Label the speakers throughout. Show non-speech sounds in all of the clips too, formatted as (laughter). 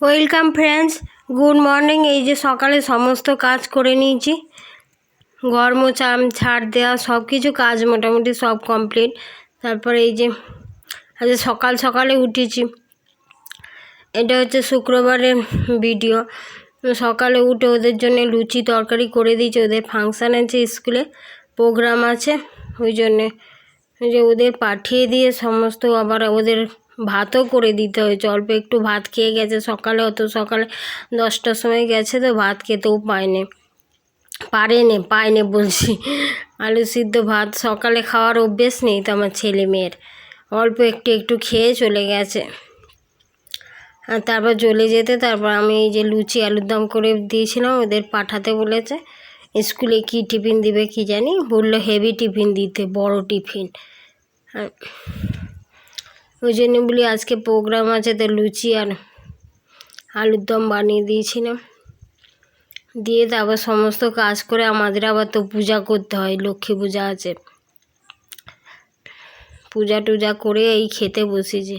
Speaker 1: Welcome friends, good morning. এই যে সকালে সমস্ত কাজ করে নিয়েছি। ঘর মোছা ছাড় দেওয়া সব কিছু কাজ মোটামুটি সব কমপ্লিট। তারপরে এই যে, আজ সকাল সকালে উঠেছি। এটা হচ্ছে শুক্রবারের ভিডিও। সকালে উঠে ওদের জন্য লুচি তরকারি করে দিয়েছি। ওদের ফাংশান আছে স্কুলে, প্রোগ্রাম আছে। ওই জন্যে যে ওদের পাঠিয়ে দিয়ে সমস্ত আবার ওদের ভাতও করে দিতে হয়েছে। অল্প একটু ভাত খেয়ে গেছে সকালে, অত সকালে দশটার সময় গেছে তো ভাত খেতেও পায়নি। পারেনি, পায়নি বলছি। আলু সিদ্ধ ভাত সকালে খাওয়ার অভ্যেস নেই তো আমার ছেলে মেয়ের। অল্প একটু একটু খেয়ে চলে গেছে। আর তারপর চলে যেতে, তারপর আমি এই যে লুচি আলুর দম করে দিয়েছিলাম, ওদের পাঠাতে বলেছে। স্কুলে কি টিফিন দিবে কি জানি? বলল হেভি টিফিন দিতে, বড় টিফিন। ওই জন্য বলি আজকে প্রোগ্রাম আছে তো লুচি আর আলুর দম বানিয়ে দিয়েছিলাম। দিয়ে তারপর সমস্ত কাজ করে আমাদের আবার তো পূজা করতে হয়, লক্ষ্মী পূজা আছে। পূজা টুজা করে এই খেতে বসেছি।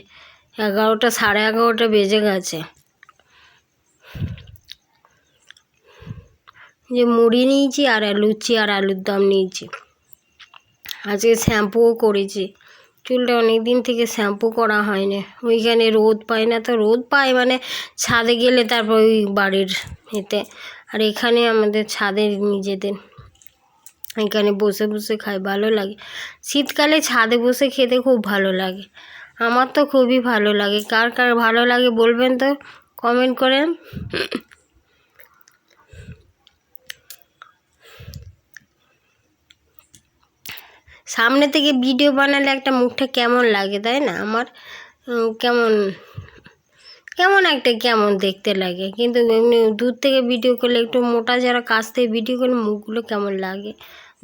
Speaker 1: এগারোটা, সাড়ে এগারোটা বেজে গেছে। যে মুড়ি নিয়েছি আর লুচি আর আলুর দম নিয়েছি। আজকে শ্যাম্পুও করেছি। চুলটা অনেক দিন থেকে শ্যাম্পু করা হয় হয়নি। ওইখানে রোদ পায় না তো, রোদ পায় মানে ছাদে গেলে তারপর ওই বাড়ির এতে। আর এখানে আমাদের ছাদে নিজেদের। এখানে বসে বসে খাই, ভালো লাগে। শীতকালে ছাদে বসে খেতে খুব ভালো লাগে। আমার তো খুবই ভালো লাগে। কার কার ভালো লাগে বলবেন তো? কমেন্ট করেন সামনে থেকে ভিডিও বানালে একটা মুখটা কেমন লাগে, তাই না? আমার কেমন কেমন একটা কেমন দেখতে লাগে। কিন্তু এমনি দূর থেকে ভিডিও করলে, একটু মোটা যারা কাছ থেকে ভিডিও করলে মুখগুলো কেমন লাগে?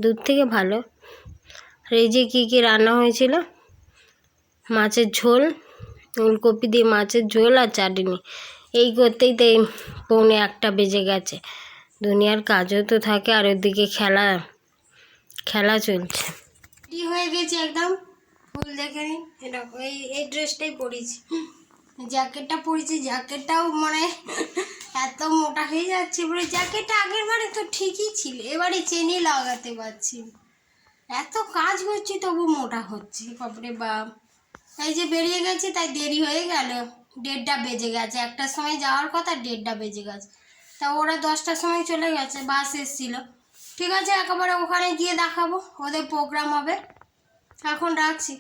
Speaker 1: দূর থেকে ভালো। আর এই যে কী কী রান্না হয়েছিল? মাছের ঝোল ফুলকপি দিয়ে মাছের ঝোল আর চাটনি। এই করতেই তো পৌনে একটা বেজে গেছে। দুনিয়ার কাজও তো থাকে, আর ওদিকে খেলা খেলা চলছে। রেডি হয়ে গেছে একদম। ফুল দেখে নিন, এটা এই এই ড্রেসটাই পরেছি জ্যাকেটটা পরেছি জ্যাকেটটাও মানে এত মোটা হয়ে যাচ্ছে বলে জ্যাকেটটা আগের বারে তো ঠিকই ছিল, এবারে চেনই লাগাতে পারছি এত কাজ করছি তবু মোটা হচ্ছে, বাপরে বাপ। এই যে বেরিয়ে গেছি, তাই দেরি হয়ে গেল। দেড়টা বেজে গেছে, একটার সময় যাওয়ার কথা, দেড়টা বেজে গেছে। তা ওরা দশটার সময় চলে গেছে, বাস এসেছিল। ঠিক আছে একেবারে ওখানে গিয়ে দেখাবো ওদের প্রোগ্রাম হবে। এখন রাখছি।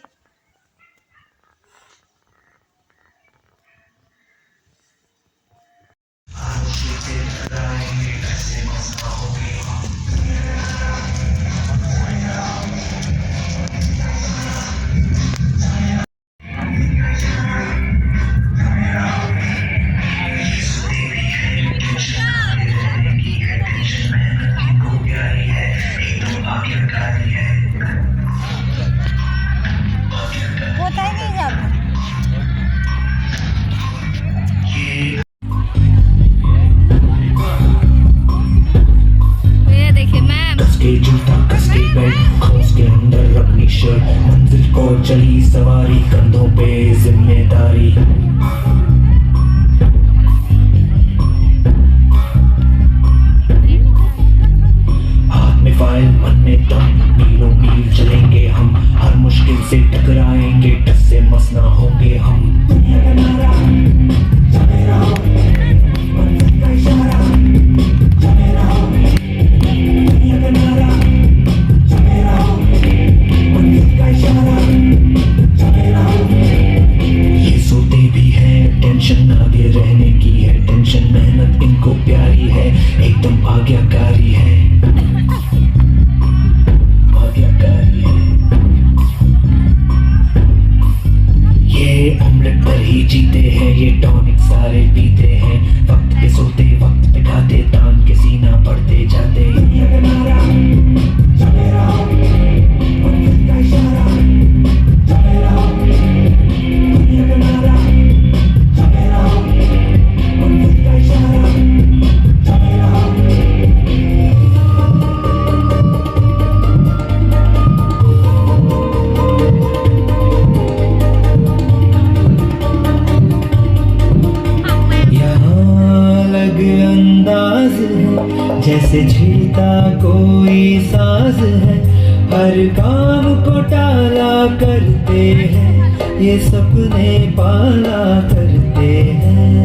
Speaker 2: हर काम को टाला करते हैं ये सपने पाला करते हैं।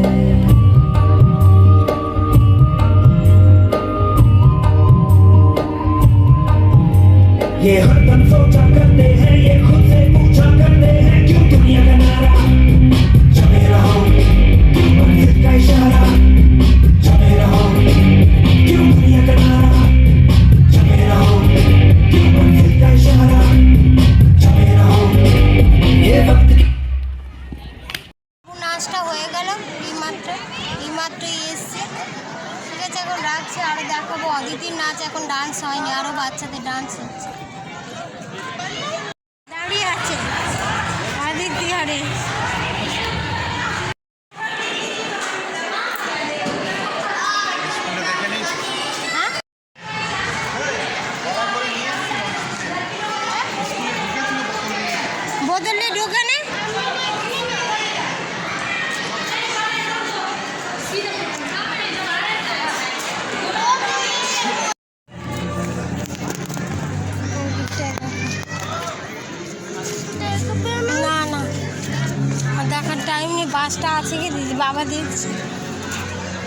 Speaker 2: ये
Speaker 1: কি দিদি বাবা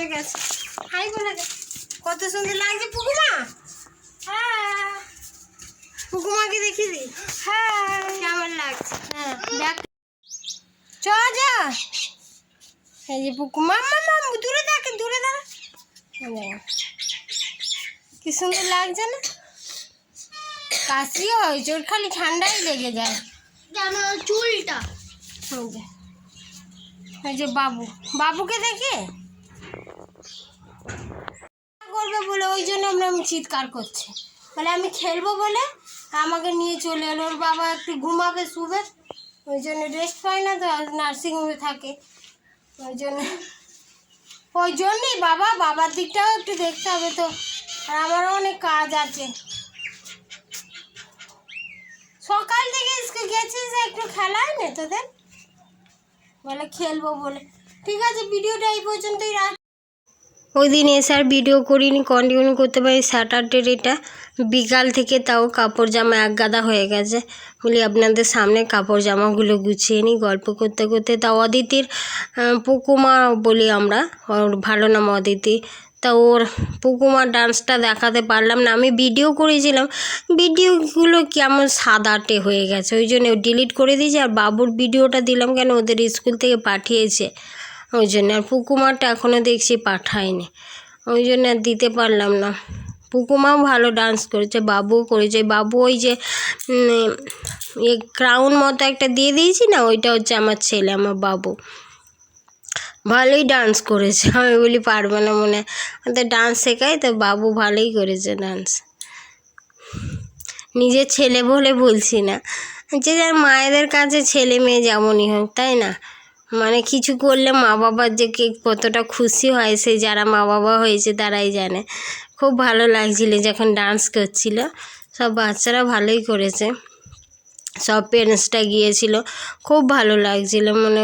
Speaker 1: এসে গেছে। হাই বলে কত সুন্দর লাগছে পুকুমা? হ্যাঁ। পুকুমাকে দেখি দি। হ্যাঁ। কেমন লাগছে? হ্যাঁ। দেখ। চ যা। এই যে পুকুমা মামা দূরে দেখে দূরে দাঁড়া। কি সুন্দর লাগছে না? কাশিও হয়েছে ওর খালি ঠান্ডাই লেগে যায়।
Speaker 3: চুলটা।
Speaker 1: এই যে বাবু। বাবুকে দেখে? করবে বলে ওই জন্য আমরা আমি চিৎকার করছি। বলে আমি খেলব বলে আমাকে নিয়ে চলে এলো। ওর বাবা একটু ঘুমাবে, শুবে। ওই জন্য রেস্ট পায় না তো নার্সিংহোমে থাকে। ওই জন্য ওই জন্যই বাবা, বাবার দিকটাও একটু দেখতে হবে তো। আর আমারও অনেক কাজ আছে। সকাল থেকে স্কুল গেছিস একটু খেলায় না তোদের? বলে খেলব বলে। ঠিক আছে, ভিডিওটা এই পর্যন্তই রাখ। ওই দিন এসে আর ভিডিও করিনি কন্টিনিউ করতে পারি স্যাটারডের এটা, বিকাল থেকে তাও কাপড় জামা এক গাদা হয়ে গেছে। বলি আপনাদের সামনে কাপড় জামাগুলো গুছিয়ে নিই। গল্প করতে করতে তা অদিতির পুকুমা বলি আমরা, ওর ভালো নাম অদিতি। তা ওর পুকুমার ডান্সটা দেখাতে পারলাম না। আমি ভিডিও করেছিলাম। ভিডিওগুলো কেমন সাদাটে হয়ে গেছে। ওই জন্য ডিলিট করে দিয়েছি। আর বাবুর ভিডিওটা দিলাম কেন? ওদের স্কুল থেকে পাঠিয়েছে। ওই জন্য আর পুকুমারটা এখনও দেখছি পাঠায়নি। ওই জন্য আর দিতে পারলাম না। পুকুমাও ভালো ডান্স করেছে, বাবুও করেছে। বাবু ওই যে এ ক্রাউন মতো একটা দিয়ে দিয়েছি না, ওইটা হচ্ছে আমার ছেলে, আমার বাবু। ভালোই ডান্স করেছে। আমি বলি, পারবে না মনে ওদের ডান্স শেখাই তো বাবু ভালোই করেছে ডান্স নিজের ছেলে বলে বলছি না। যে যার মায়েদের কাছে ছেলে মেয়ে যেমনই হোক, তাই না? মানে কিছু করলে মা বাবার যে কে কতটা খুশি হয়, সে যারা মা বাবা হয়েছে তারাই জানে। খুব ভালো লাগছিল যখন ডান্স করছিল। সব বাচ্চারা ভালোই করেছে। সব পেরেন্টসটা গিয়েছিল। খুব ভালো লাগছিল মানে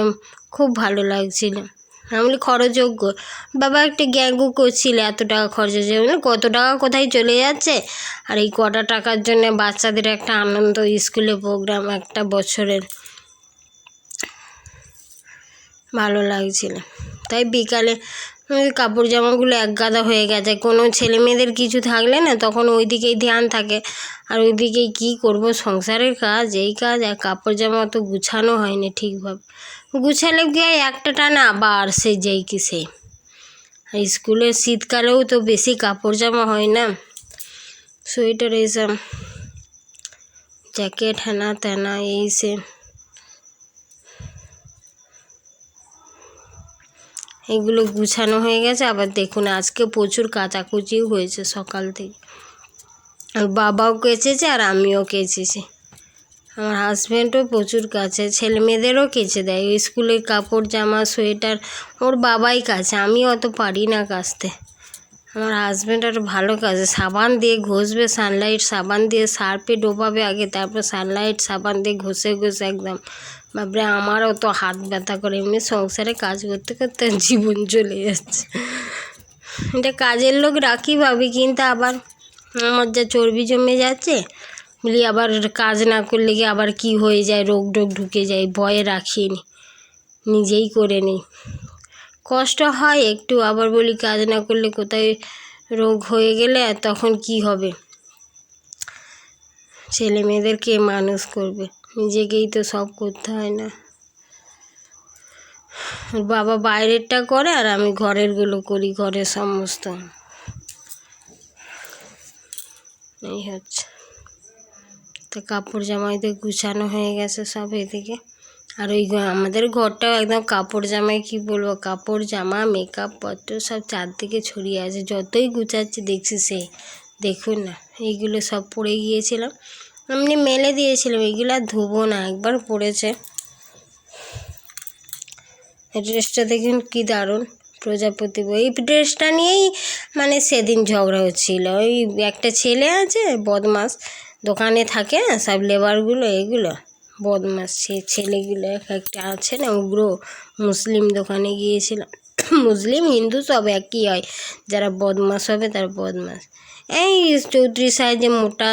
Speaker 1: খুব ভালো লাগছিল। আমি খরচযোগ্য। বাবা একটা গ্যাগু করছিলে এত টাকা খরচ হয়েছে মানে কত টাকা কোথায় চলে যাচ্ছে? আর এই কটা টাকার জন্য বাচ্চাদের একটা আনন্দ, স্কুলে প্রোগ্রাম একটা বছরের। ভালো লাগছিল। তাই বিকালে কাপড় জামাগুলো এক গাদা হয়ে গেছে। কোনো ছেলে মেয়েদের কিছু থাকলে না তখন ওই দিকেই ধ্যান থাকে। আর ওই দিকেই কী করব? সংসারের কাজ, এই কাজ আর কাপড় জামা অত গুছানো হয়নি ঠিকভাবে। গুছালে গিয়ে একটা টানা আবার সে যেই কি সেই আর স্কুলে শীতকালেও তো বেশি কাপড় জামা হয় না। সোয়েটার এইসব জ্যাকেট হ্যানা ত্যানা এই সে। এগুলো গুছানো হয়ে গেছে। আবার দেখুন, আজকে প্রচুর কাচাকুচিও হয়েছে সকাল থেকে। আর বাবাও কেচেছে আর আমিও কেচেছি। আমার হাজব্যান্ডও প্রচুর কাছে ছেলে মেয়েদেরও কেচে দেয়। স্কুলের কাপড়, জামা, সোয়েটার ওর বাবাই কাছে, আমি অত পারি না কাচতে। আমার হাজব্যান্ড আর ভালো কাজে, সাবান দিয়ে ঘষবে, সানলাইট সাবান দিয়ে সার্ফে ডোবাবে আগে, তারপর সানলাইট সাবান দিয়ে ঘষে ঘষে একদম বাপরে, আমারও তো হাত ব্যথা করে এমনি সংসারে কাজ করতে করতে জীবন চলে যাচ্ছে। এটা কাজের লোক রাখি ভাবি, কিন্তু আবার আমার যা চর্বি জমে যাচ্ছে, বলি আবার কাজ না করলে কি আবার কি হয়ে যায়, রোগ টোগ ঢুকে যায়, ভয়ে রাখিনি নিজেই করে নিই। কষ্ট হয় একটু, আবার বলি কাজ না করলে কোথায় রোগ হয়ে গেলে তখন কি হবে? ছেলে মেয়েদেরকে মানুষ করবে। নিজেকেই তো সব করতে হয় না। বাবা বাইরেরটা করে আর আমি ঘরেরগুলো করি, ঘরের সমস্ত। এই হচ্ছে। তো কাপড় জামাইতে গুছানো হয়ে গেছে সব এদিকে। আর ওই আমাদের ঘরটাও একদম কাপড় জামাই, কি বলব? কাপড় জামা মেকআপ পত্র সব চারদিকে ছড়িয়ে আছে। যতই গুছাচ্ছি দেখছি সে। দেখুন না, এইগুলো সব পড়ে গিয়েছিলাম। এমনি মেলে দিয়েছিলাম, এগুলো আর ধুবো না, একবার পড়েছে। ড্রেসটা দেখুন কি দারুণ, প্রজাপতি। এই ড্রেসটা নিয়েই মানে সেদিন ঝগড়া হচ্ছিল। ওই একটা ছেলে আছে, বদমাস, দোকানে থাকে সব লেবারগুলো, এগুলো, বদমাস ছেলেগুলো, এক একটা আছে না, উগ্র মুসলিম দোকানে গিয়েছিলাম। (coughs) মুসলিম, হিন্দু সব একই হয়, যারা বদমাস হবে তারা বদমাস। এই চৌধুরী সাহেব যে মোটা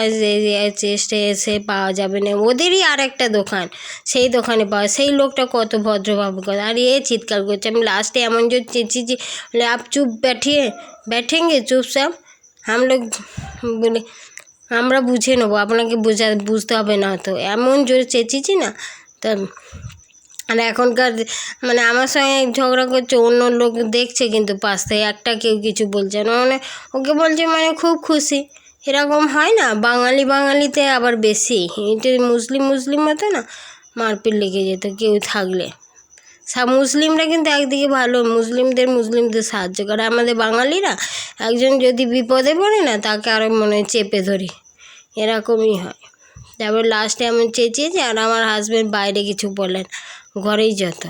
Speaker 1: চেস্টে এসে পাওয়া যাবে না। ওদেরই আর একটা দোকান। সেই দোকানে পাওয়া সেই লোকটা কত ভদ্রভাবে কথা আর এ চিৎকার করছে। আমি লাস্টে এমন জোর চেঁচি যে, বলে, আপ চুপ ব্যাঠিয়ে, ব্যাঠেঙ্গে চুপচাপ আমরা বলে, আমরা বুঝে নেব। আপনাকে বুঝা বুঝতে হবে না তো। এমন জোরে চেঁচিছি না। তা আর এখনকার মানে আমার সঙ্গে ঝগড়া করছে, অন্য লোক দেখছে কিন্তু পাশ থেকে, একটা কেউ কিছু বলছে না। মানে ওকে বলছে মানে খুব খুশি। এরকম হয় না, বাঙালি বাঙালিতে আবার বেশি। এটা মুসলিম মুসলিম মতো না, মারপিট লেগে যেত কেউ থাকলে। সব মুসলিমরা কিন্তু একদিকে ভালো, মুসলিমদের মুসলিমদের সাহায্য করে। আমাদের বাঙালিরা, একজন যদি বিপদে পড়ে না, তাকে আরও মনে চেপে ধরি। এরকমই হয়। তারপর লাস্টে আমি চেঁচিয়েছি আর আমার হাজব্যান্ড বাইরে কিছু বলেন। ঘরেই যত।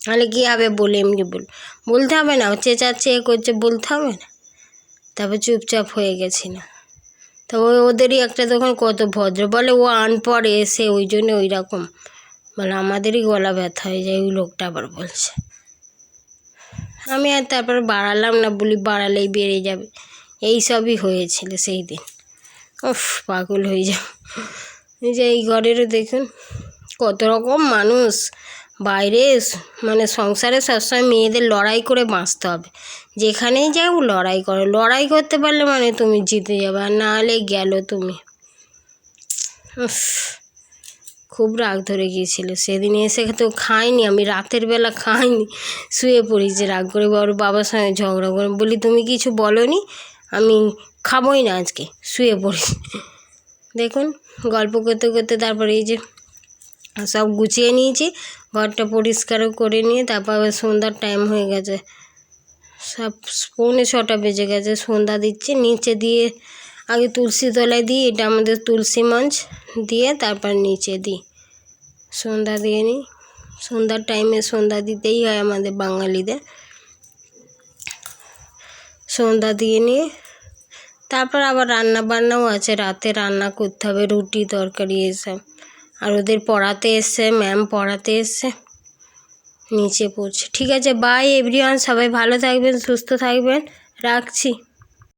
Speaker 1: তাহলে কী হবে বলে এমনি বল, বলতে হবে না চেঁচাচ্ছে, এ করছে, বলতে হবে না। তারপর চুপচাপ হয়ে গেছি না। তো ওদেরই একটা তখন কত ভদ্র। বলে ও আনপড় এসে ওই জন্য ওই রকম। বলে আমাদেরই গলা ব্যথা হয়ে যায়, ওই লোকটা আবার বলছে। আমি আর তারপর বাড়ালাম না, বলি বাড়ালেই বেড়ে যাবে। এই সবই হয়েছিল সেই দিন। উফ, পাগল হয়ে যাও এই যে এই ঘরেরও দেখুন, কত রকম মানুষ। বাইরে মানে সংসারে সবসময় মেয়েদের লড়াই করে বাঁচতে হবে। যেখানেই যাও লড়াই করো। লড়াই করতে পারলে মানে তুমি জিতে যাবে, আর না হলে গেল তুমি। খুব রাগ ধরে গিয়েছিল। সেদিন এসে তো খাইনি আমি রাতের বেলা খাইনি। শুয়ে পড়েছি রাগ করে। বড় বাবার সঙ্গে ঝগড়া করে। বলি, তুমি কিছু বলনি? আমি খাবোই না আজকে। শুয়ে পড়েছি। দেখুন, গল্প করতে করতে তারপরে এই যে সব গুছিয়ে নিয়েছি, ঘরটা পরিষ্কারও করে নিয়ে তারপর সন্ধ্যার টাইম হয়ে গেছে। সব পৌনে ছটা বেজে গেছে, সন্ধ্যা দিচ্ছে। নিচে দিয়ে আগে তুলসী তলায় দিই, এটা আমাদের তুলসী মঞ্চ, দিয়ে তারপর নিচে দিই। সন্ধ্যা দিয়ে নিই। সন্ধ্যার টাইমে সন্ধ্যা দিতেই হয় আমাদের বাঙালিদের। সন্ধ্যা দিয়ে নিয়ে তারপর আবার রান্না বান্নাও আছে। রাতে রান্না করতে হবে, রুটি, তরকারি, এসব। আর ওদের পড়াতে এসছে ম্যাম পড়াতে এসছে। নিচে পড়ছে। ঠিক আছে বাই এভরিওয়ান সবাই ভালো থাকবেন, সুস্থ থাকবেন। রাখছি।